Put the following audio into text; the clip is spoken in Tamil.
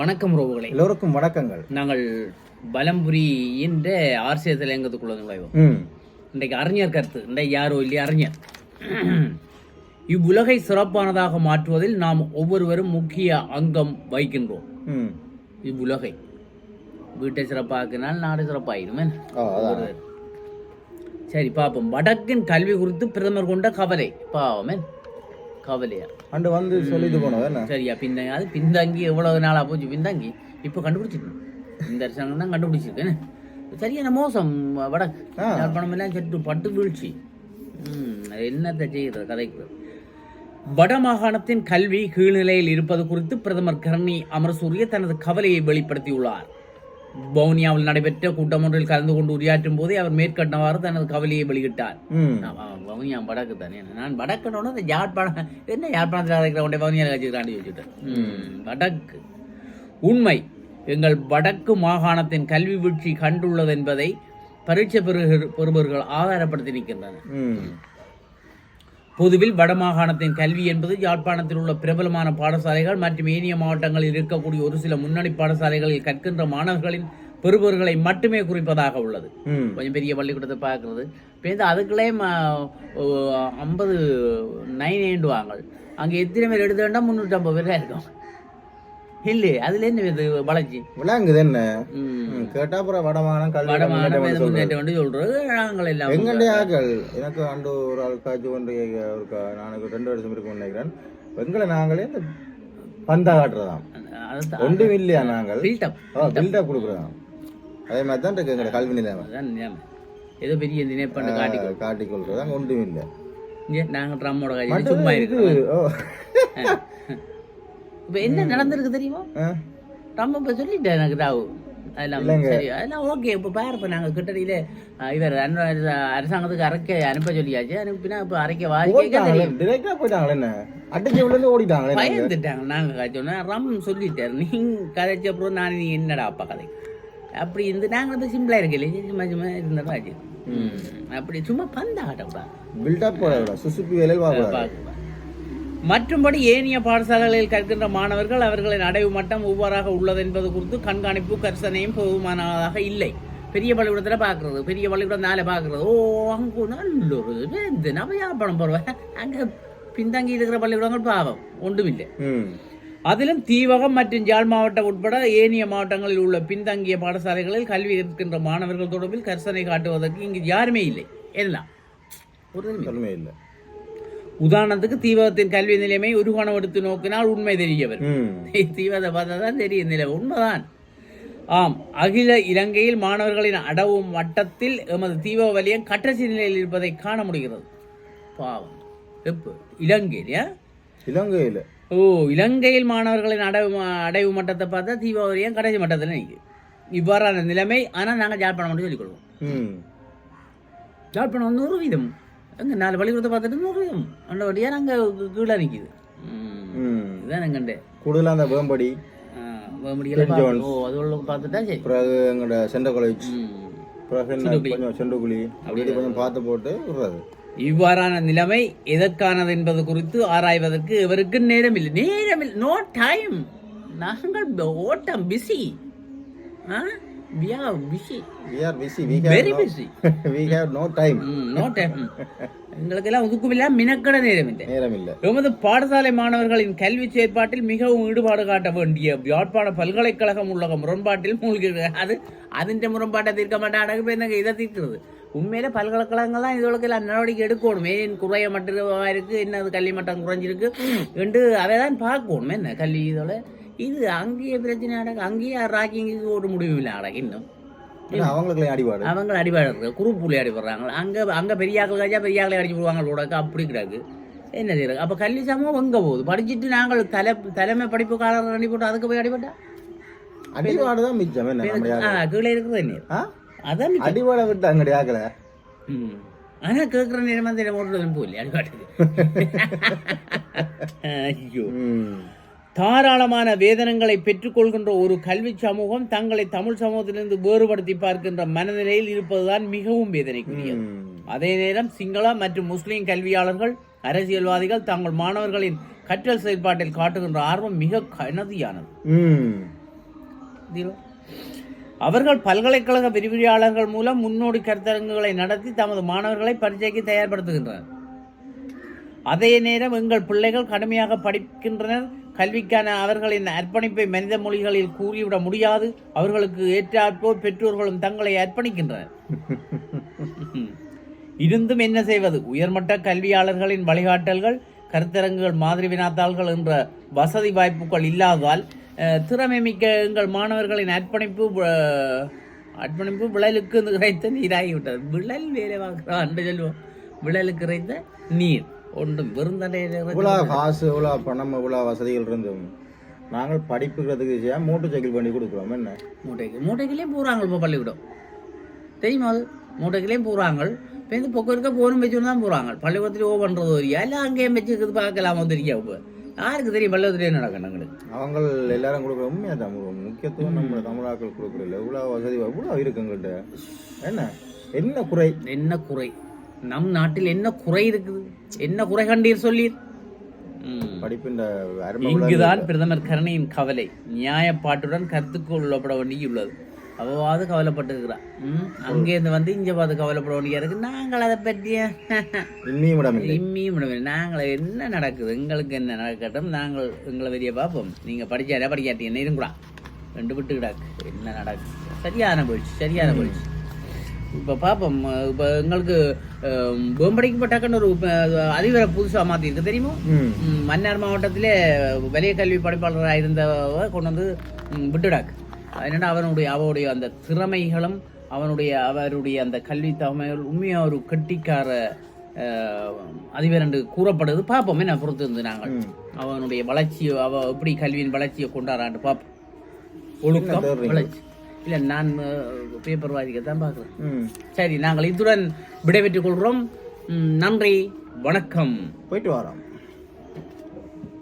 வணக்கம் ரோவுகளை எல்லோருக்கும் வணக்கங்கள். நாங்கள் பலம்புரி என்ற ஆர்சிய தலையங்கத்துக்குள்ள நுழைவோம். இன்றைக்கு அறிஞர் கருத்து. இன்றைக்கு யாரோ இல்லையா அறிஞர்? இவ்வுலகை சிறப்பானதாக மாற்றுவதில் நாம் ஒவ்வொருவரும் முக்கிய அங்கம் வகிக்கின்றோம். இவ்வுலகை. வீட்டை சிறப்பாக்கினால் நாடு அதான். சரி பார்ப்போம். வடக்கின் கல்வி குறித்து பிரதமர் கொண்ட கவலை. பாவமே கவலையா? அண்டு வந்து சொல்லிட்டு போனோம் சரியா பின்தங்கி அது பின்தங்கி எவ்வளவு நாளா போச்சு? பின்தங்கி இப்போ கண்டுபிடிச்சிருக்கணும் இந்த அரசாங்கம் தான் கண்டுபிடிச்சிருக்கேன் சரியான மோசம் ஆ. யாழ்ப்பாணம் எல்லாம் சற்று பட்டு வீழ்ச்சி. என்னத்தை செய்கிறது கதைக்கு? வட மாகாணத்தின் கல்வி கீழ்நிலையில் இருப்பது குறித்து பிரதமர் கரணி அமரசூரிய தனது கவலையை வெளிப்படுத்தியுள்ளார். வவுனியாவில் நடைபெற்ற கூட்டம் ஒன்றில் கலந்து கொண்டு உரையாற்றும் போதே அவர் மேற்கண்டவாறு தனது கவலையை வெளியிட்டார். வவுனியா வடக்கு தானே? நான் வடக்குனோட இந்த யாழ்ப்பாணம் என்ன யாழ்ப்பாணத்தில் இருக்கிற கொண்டே வவுனியாவில் வச்சுக்கிறாண்டி வச்சுட்டேன். ம், வடக்கு. உண்மை எங்கள் வடக்கு மாகாணத்தின் கல்வி வீழ்ச்சி கண்டுள்ளது என்பதை பரீட்சை பெறுகிற பெறுபவர்கள் ஆதாரப்படுத்தி நிற்கின்றனர். பொதுவில் வடமாகாணத்தின் கல்வி என்பது யாழ்ப்பாணத்தில் உள்ள பிரபலமான பாடசாலைகள் மற்றும் ஏனைய மாவட்டங்களில் இருக்கக்கூடிய ஒரு சில முன்னணி பாடசாலைகளில் கற்கின்ற மாணவர்களின் பெறுபவர்களை மட்டுமே குறிப்பதாக உள்ளது. கொஞ்சம் பெரிய பள்ளிக்கூடத்தை பார்க்குறது. இப்போ அதுக்குள்ளே ஐம்பது நைன் ஏண்டுவாங்க. அங்கே எத்தனை பேர் எடுத்து வேண்டாம் முந்நூற்றம்பது பேர் தான் இருக்கும் இல்லை அதுல என்ன இது வளர்ச்சி விளாங்குது என்ன? கேட்டா அப்புறம் வடமானம் கல்வி வடமான முன்னேற்றம் சொல்றது. நாங்கள் எல்லாம் எங்கண்டே ஆக்கள்? எனக்கு அண்டு ஒரு ஆள் காய்ச்சி கொண்டு ஒரு கா- நானுக்கு ரெண்டு வருஷம் இருக்கும் நினைக்கிறேன். எங்களை நாங்களே இந்த பந்தா காட்டுறதாம். ஒன்றும் இல்லையா நாங்கள்? பில்டப் பில்டப் கொடுக்குறதாம். அதே மாதிரி தான் இருக்கு எங்களோட கல்வி நிலைமை. ஏதோ பெரிய நினைப்பண்டு காட்டி காட்டி கொள்றதாங்க ஒன்றும் இல்லை. இங்கே நாங்கள் ட்ரம்மோட காய்ச்சி சும்மா இருக்கு இப்போ என்ன நடந்திருக்கு தெரியுமா? ரொம்ப இப்போ சொல்லிட்டேன் எனக்கு ராவு அதெல்லாம் சரி. அதெல்லாம் ஓகே. இப்போ பாரு இப்போ நாங்கள் கிட்டடியில இவர் அரசாங்கத்துக்கு அரைக்க அனுப்ப சொல்லியாச்சு. அனுப்பினா இப்போ அரைக்க வாசிக்க போயிட்டாங்களே என்ன? ஓடிட்டாங்களே? பயந்துட்டாங்க. நாங்கள் காய்ச்சோன்னா ரம் சொல்லிட்டார். நீங்க கதைச்ச அப்புறம் நான் நீ என்னடா அப்பா கதை? அப்படி இருந்து நாங்கள் இப்போ சிம்பிளாக இருக்கல சும்மா சும்மா இருந்தோம் ஆச்சு. அப்படி சும்மா பந்தா ஆட்டப்பா பில்டப் போட சுசுப்பி வேலையில் பார்க்கக்கூடாது. மற்றும்படி ஏனைய பாடசாலைகளில் கற்கின்ற மாணவர்கள் அவர்களின் அடைவு மட்டம் ஒவ்வாறாக உள்ளது என்பது குறித்து கண்காணிப்பு கர்சனையும் போதுமானதாக இல்லை. பெரிய பள்ளிக்கூடத்தில் பார்க்கறது பெரிய பள்ளிக்கூடம் நாளை பார்க்கறது ஓ அங்கே நல்ல ஒரு இது நம்ம யாழ்ப்பாணம் போடுவேன் அங்கே பின்தங்கி இருக்கிற பள்ளிக்கூடங்கள் பாவம் ஒன்றுமில்லை. அதிலும் தீவகம் மற்றும் யாழ் மாவட்டம் உட்பட ஏனைய மாவட்டங்களில் உள்ள பின்தங்கிய பாடசாலைகளில் கல்வி கற்கின்ற மாணவர்கள் தொடர்பில் கர்சனை காட்டுவதற்கு இங்கு யாருமே இல்லை. எல்லாம் ஒரு இல்லை. உதாரணத்துக்கு தீவகத்தின் கல்வி நிலைமை ஒரு கோணம் எடுத்து நோக்கினால் உண்மை தெரிய வரும் ம். தீவகத்தை பார்த்தா தான் தெரியும் நிலை உண்மைதான். ஆம் அகில இலங்கையில் மாணவர்களின் அடவு மட்டத்தில் எமது தீவக வலியம் கட்டசி நிலையில் இருப்பதை காண முடிகிறது. பாவம். எப்போ இலங்கையிலையா இலங்கையில். ஓ இலங்கையில் மாணவர்களின் அடைவு அடைவு மட்டத்தை பார்த்தா தீபா வரியம் கடைசி மட்டத்தில் நிற்குது இவ்வாறான நிலைமை ஆனால் நாங்கள் ஜாழ்ப்பாணம் மட்டும் சொல்லிக்கொள்வோம் ஜாழ்ப்பாணம் நூறு வீதம். அங்கே நாலு பள்ளிக்கூடத்தை பார்த்துட்டு அந்த வழியாக நாங்கள் கீழே நிற்கிது இதுதான் எங்கண்டே கூடுதலாக அந்த வேம்படி முடியல ஓ அது உள்ள பார்த்துட்டா சரி. பிறகு எங்களோட சென்ட்ரல் காலேஜ். பிறகு என்ன கொஞ்சம் செண்டுக்குழி அப்படி கொஞ்சம் பார்த்து போட்டு விடுறது. இவ்வாறான நிலைமை எதற்கானது என்பது குறித்து ஆராய்வதற்கு இவருக்கு நேரமில்லை. நேரமில்லை. நோ டைம் நாங்கள் ஓட்டம் busy we are busy. We are busy. We very have no, busy. we have no time. No time எங்களுக்கெல்லாம் ஒதுக்குமில்ல மினக்கட நேரம் இல்லை நேரம் இல்லை எமது பாடசாலை மாணவர்களின் கல்வி செயற்பாட்டில் மிகவும் ஈடுபாடு காட்ட வேண்டிய யாழ்ப்பாண பல்கலைக்கழகம் உள்ள முரண்பாட்டில் மூழ்கிறது அது அதிന്റെ முரண்பாட்டை தீர்க்க மாட்டாங்க என்னங்க இதை தீர்க்கிறது. உண்மையில பல்கலைக்கழகங்கள் தான் இதோட எல்லாம் நடவடிக்கை எடுக்கணும். ஏன் குறைய மட்டும் இருக்கு என்ன அது கல்வி மட்டம் குறைஞ்சிருக்கு. என்று அதை தான் பார்க்கணும். என்ன கல்வி இதோட இது அங்கேயே பிரச்சனை அடக்கு அங்கேயே ராக்கிங்கு ஒரு முடிவு இல்லை அடக்கு இன்னும். அவங்களுக்கு அடிபாடு. அவங்க அடிபடுறது குரூப் புள்ளி அடிபடுறாங்க. அங்கே அங்கே பெரிய ஆக்கள் காய்ச்சா பெரிய ஆக்களை அடிச்சு விடுவாங்க உடக்கு அப்படி கிடக்கு. என்ன செய்யறது? அப்போ கல்வி சமூகம் எங்கே போகுது? படிச்சுட்டு நாங்கள் தலை தலைமை படிப்புக்காரர் அடிபட்டு அதுக்கு போய் அடிபட்டா? அடிபாடு தான் மிச்சம். என்ன கீழே இருக்கிறது என்ன? அதான். அடிபாடை விட்டு அங்கடி ஆக்கல? ம். ஆனால் கேட்குற நேரம் ஒரு போகல அடிபாட்டுக்கு. ஐயோ. தாராளமான வேதனங்களை பெற்றுக்கொள்கின்ற ஒரு கல்வி சமூகம் தங்களை தமிழ் சமூகத்திலிருந்து வேறுபடுத்தி பார்க்கின்ற மனநிலையில் இருப்பதுதான் மிகவும் வேதனைக்குரியது. அதே நேரம் சிங்கள மற்றும் முஸ்லிம் கல்வியாளர்கள் அரசியல்வாதிகள் தங்கள் மாணவர்களின் கற்றல் செயல்பாட்டில் காட்டுகின்ற ஆர்வம் மிக கனதியானது. அவர்கள் பல்கலைக்கழக விரிவுரையாளர்கள் மூலம் முன்னோடி கருத்தரங்குகளை நடத்தி தமது மாணவர்களை பரீட்சைக்கு தயார்படுத்துகின்றனர். அதே நேரம் எங்கள் பிள்ளைகள் கடுமையாக படிக்கின்றனர். கல்விக்கான அவர்களின் அர்ப்பணிப்பை மனித மொழிகளில் கூறிவிட முடியாது. அவர்களுக்கு ஏற்றாற்போல் பெற்றோர்களும் தங்களை அர்ப்பணிக்கின்றனர். இருந்தும் என்ன செய்வது? உயர்மட்ட கல்வியாளர்களின் வழிகாட்டல்கள் கருத்தரங்குகள் மாதிரி வினாத்தாள்கள் என்ற வசதி வாய்ப்புகள் இல்லாததால் திறமை மிக்க எங்கள் மாணவர்களின் அர்ப்பணிப்பு அர்ப்பணிப்பு விழலுக்கு இறைத்த நீராகிவிட்டது. விழல் வேலை பார்க்குறான் சொல்லுவோம் விழலுக்கு இறைத்த நீர். ஒன்றும் விருந்தடையில் இவ்வளோ காசு இவ்வளோ பணம் இவ்வளோ வசதிகள் இருந்தும் நாங்கள் படிப்புக்கிறதுக்கு செய்ய மோட்டர் சைக்கிள் பண்ணி கொடுக்குறோம். என்ன? மூட்டைக்கு மூட்டைக்குள்ளேயும் போகிறாங்க இப்போ பள்ளிக்கூடம். தெரியுமா அது? மூட்டைக்குள்ளேயும் போகிறாங்க இப்போ இந்த பொக்கம் இருக்க போனும் வச்சுன்னு தான் போகிறாங்க பள்ளிக்கூடத்தில் ஓ பண்ணுறது வரியா இல்லை அங்கேயும் வச்சுக்கிறது பார்க்கலாமா தெரியா இப்போ? யாருக்கு தெரியும் பள்ளிக்கூடத்துலேயே நடக்கணும் எங்களுக்கு? அவங்க எல்லாரும் கொடுக்குற உண்மையாக தான். முக்கியத்துவம் நம்ம தமிழாக்கள் கொடுக்குறதில்ல இவ்வளோ வசதி இவ்வளோ இருக்கு எங்கள்கிட்ட என்ன? என்ன குறை? என்ன குறை? நம் நாட்டில் என்ன குறை இருக்குது? என்ன குறை கண்டீர் சொல்லீர்? இங்குதான் பிரதமர் கருணையின் கவலை. நியாயப்பாட்டுடன் கருத்துக்கு உள்ளப்பட வேண்டியுள்ளது. அவ்வாறு கவலைப்பட்டிருக்கிறார். ம்? அங்கேருந்து வந்து இங்கே பார்த்து கவலைப்பட வேண்டியா இருக்கு? நாங்கள் அதை பற்றிய இம்மியும் விடவில்லை. நாங்கள் என்ன நடக்குது? எங்களுக்கு என்ன நடக்கட்டும்? நாங்கள் எங்களை வெளியே பார்ப்போம். நீங்கள் படிச்சாரா? படிக்காட்டி என்ன இருங்கூடா ரெண்டு விட்டு கிடாக்கு. என்ன நடக்குது? சரியான போயிடுச்சு. சரியான போயிடுச்சு. இப்போ பார்ப்போம் இப்போ எங்களுக்கு வேம்படிக்கப்பட்டாக்கன்னு ஒரு அஹ், அதிபரை புதுசாக மாற்றிருக்கு தெரியுமா? மன்னார் மாவட்டத்திலே வலய கல்வி படிப்பாளராக இருந்தவ கொண்டு வந்து விட்டுடாக்கு என்னடா அவனுடைய அவருடைய அந்த திறமைகளும் அவனுடைய அவருடைய அந்த கல்வி தகமைகள் உண்மையாக ஒரு கெட்டிக்கார அதிபர் என்று கூறப்படுது. பார்ப்போம் என்ன பொறுத்து இருந்து நாங்கள். அவனுடைய வளர்ச்சியை அவ எப்படி கல்வியின் வளர்ச்சியை கொண்டாடான்னு பார்ப்போம் ஒழுக்கம்? வளர்ச்சி. இல்லை நான் பேப்பர் வாதிக்கத்தான் பார்க்குறேன். ம். சரி நாங்கள் இத்துடன் விடைபெற்றுக் கொள்கிறோம். நன்றி வணக்கம். போயிட்டு வரோம்.